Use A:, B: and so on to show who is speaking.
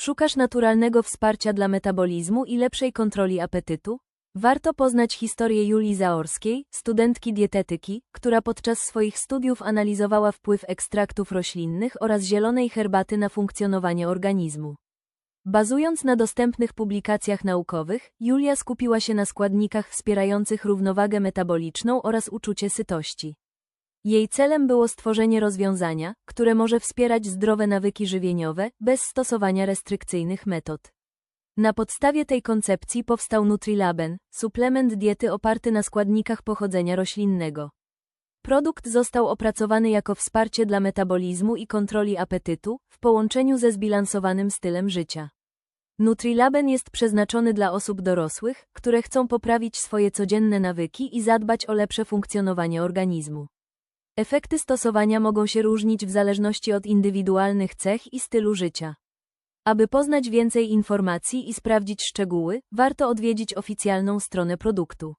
A: Szukasz naturalnego wsparcia dla metabolizmu i lepszej kontroli apetytu? Warto poznać historię Julii Zaorskiej, studentki dietetyki, która podczas swoich studiów analizowała wpływ ekstraktów roślinnych oraz zielonej herbaty na funkcjonowanie organizmu. Bazując na dostępnych publikacjach naukowych, Julia skupiła się na składnikach wspierających równowagę metaboliczną oraz uczucie sytości. Jej celem było stworzenie rozwiązania, które może wspierać zdrowe nawyki żywieniowe bez stosowania restrykcyjnych metod. Na podstawie tej koncepcji powstał Nutrilaben, suplement diety oparty na składnikach pochodzenia roślinnego. Produkt został opracowany jako wsparcie dla metabolizmu i kontroli apetytu, w połączeniu ze zbilansowanym stylem życia. Nutrilaben jest przeznaczony dla osób dorosłych, które chcą poprawić swoje codzienne nawyki i zadbać o lepsze funkcjonowanie organizmu. Efekty stosowania mogą się różnić w zależności od indywidualnych cech i stylu życia. Aby poznać więcej informacji i sprawdzić szczegóły, warto odwiedzić oficjalną stronę produktu.